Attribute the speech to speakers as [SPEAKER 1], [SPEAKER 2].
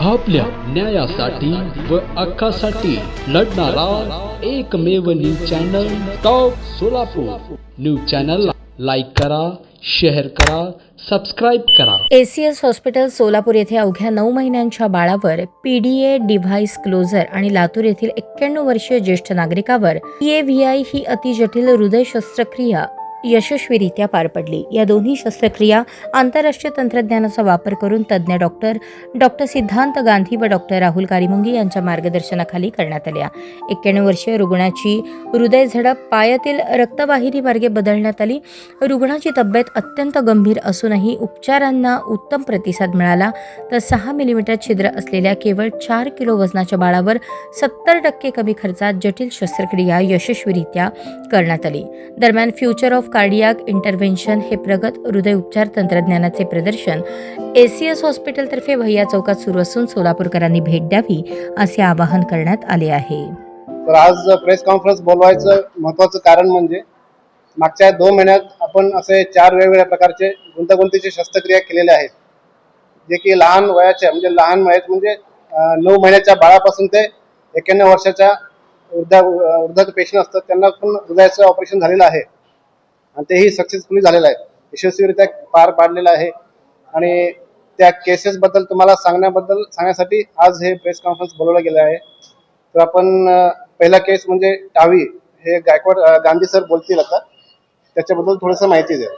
[SPEAKER 1] आपल्या न्यायासाठी व हक्कासाठी लढणारा एकमेव news channel top Solapur. News चॅनलला लाईक करा शेअर करा सबस्क्राईब करा.
[SPEAKER 2] एसीएस हॉस्पिटल सोलापूर येथे अवघ्या नऊ महिन्यांच्या बाळावर पीडीए डिव्हाइस क्लोजर आणि लातूर येथील एक्क्याण्णव वर्षीय ज्येष्ठ नागरिकावर पीएव्हीआय ही अतिजटिल हृदय शस्त्रक्रिया यशस्वीरित्या पार पडली. या दोन्ही शस्त्रक्रिया आंतरराष्ट्रीय तंत्रज्ञानाचा वापर करून तज्ज्ञ डॉक्टर डॉक्टर सिद्धांत गांधी व डॉक्टर राहुल कारिमुंगी यांच्या मार्गदर्शनाखाली करण्यात आल्या. एक्क्याण्णव वर्षीय रुग्णाची हृदय झडप पायातील रक्तवाहिनी मार्गे बदलण्यात आली. रुग्णाची तब्येत अत्यंत गंभीर असूनही उपचारांना उत्तम प्रतिसाद मिळाला. तर सहा मिलीमीटर छिद्र असलेल्या केवळ चार किलो वजनाच्या बाळावर सत्तर टक्के कमी खर्चात जटिल शस्त्रक्रिया यशस्वीरित्या करण्यात आली. दरम्यान फ्युचर ऑफ कार्डियाक इंटरव्हेन्शन हे प्रगत हृदय उपचार तंत्रज्ञानाचे प्रदर्शन. एसीएस हॉस्पिटलतर्फे भैया चौकात सुरू असून सोलापूरकरांनी भेट द्यावी असे आवाहन करण्यात आले आहे.
[SPEAKER 3] तर आज प्रेस कॉन्फरन्स बोलवायचं महत्वाचं कारण म्हणजे मागच्या दोन महिन्यात आपण असे चार वेगवेगळ्या प्रकारचे गुंतागुंतीचे शस्त्रक्रिया केलेल्या आहेत. जे की लहान वयाच्या म्हणजे लहान वयात म्हणजे नऊ महिन्याच्या बाळापासून ते एक्याण्णव वर्षाच्या वृद्धा वृद्ध पेशंट असतात त्यांना पण हृदयाचं ऑपरेशन झालेलं आहे. आणि तेही सक्सेसफुली झालेलं आहे. यशस्वीरित्या पार पाडलेलं आहे. आणि त्या केसेसबद्दल तुम्हाला सांगण्याबद्दल सांगण्यासाठी आज हे प्रेस कॉन्फरन्स बोलवलं गेलं आहे. तर आपण पहिला केस म्हणजे टावी हे गायकवाड गांधी सर बोलतील आता. त्याच्याबद्दल थोडंसं माहिती द्या.